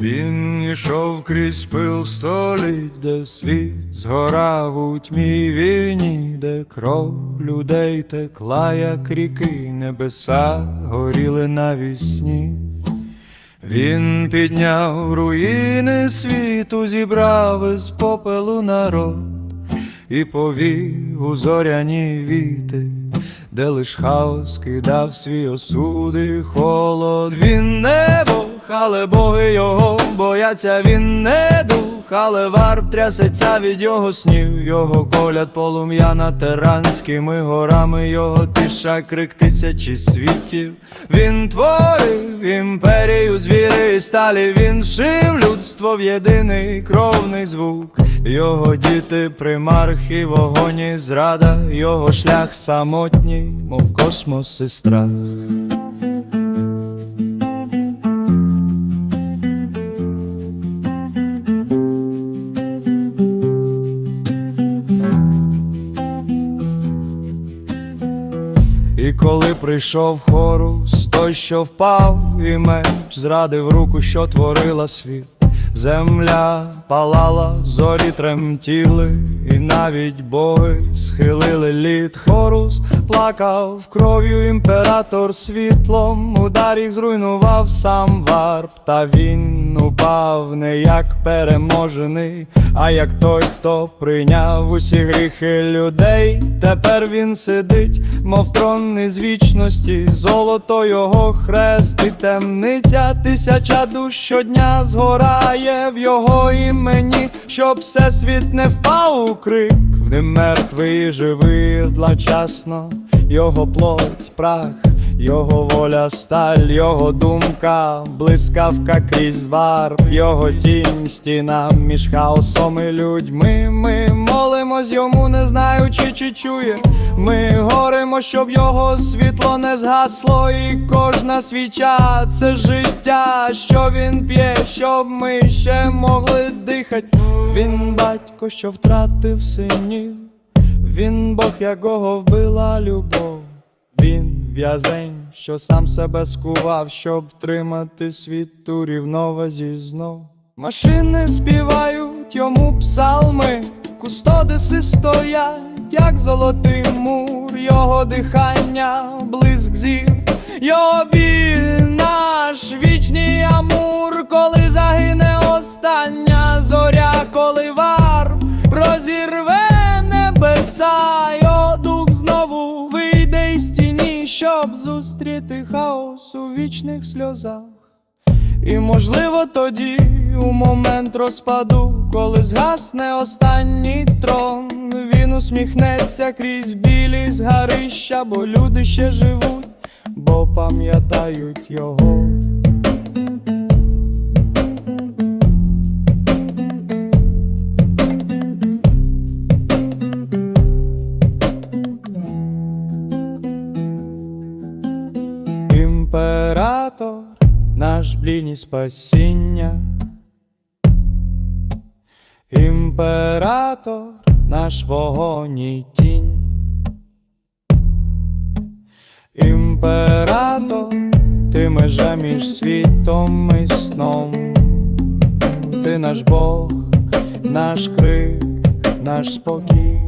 Він ішов крізь пил століть, де світ згорав у тьмі війні, де кров людей текла, як ріки, небеса горіли навісні. Він підняв руїни світу, зібрав із попелу народ і повів у зоряні віти, де лиш хаос кидав свій осуди холод. Він не але боги його бояться, він не дух, але варп трясеться від його снів, його коляд полум'я над теранськими горами, його тиша крик тисячі світів. Він творив імперію звіри і сталі, він шив людство в єдиний кровний звук. Його діти примархи, вогонь і зрада, його шлях самотній, мов космос і страх. І коли прийшов хорус, той, що впав, і меч зрадив руку, що творила світ. Земля палала, зорі тремтіли, і навіть боги схилили лід. Хорус плакав кров'ю імператор світлом, удар їх зруйнував сам варп, та він упав не як переможений, а як той, хто прийняв усі гріхи людей. Тепер він сидить, мов трон із вічності, золото його хрест і темниця, тисяча душ щодня згорає в його імені, щоб всесвіт не впав у крик, в ним мертвий живий одночасно, його плоть, прах. Його воля сталь, його думка, блискавка крізь варп, його тінь, стіна між хаосом і людьми. Ми молимось йому, не знаючи, чи чує. Ми горимо, щоб його світло не згасло, і кожна свіча це життя, що він п'є, щоб ми ще могли дихати. Він батько, що втратив синів, він Бог, якого вбила любов. Він в'язень, що сам себе скував, щоб втримати світ у рівновазі знов. Машини співають йому псалми, кустодиси стоять, як золотий мур, його дихання, блиск зір, його біль, небеса, дух знову вийде із тіні, щоб зустріти хаос у вічних сльозах. І можливо тоді, у момент розпаду, коли згасне останній трон, він усміхнеться крізь білі згарища, бо люди ще живуть, бо пам'ятають його. Імператор, наш блін спасіння. Імператор, наш вогонь і тінь. Імператор, ти межа між світом і сном. Ти наш Бог, наш крик, наш спокій.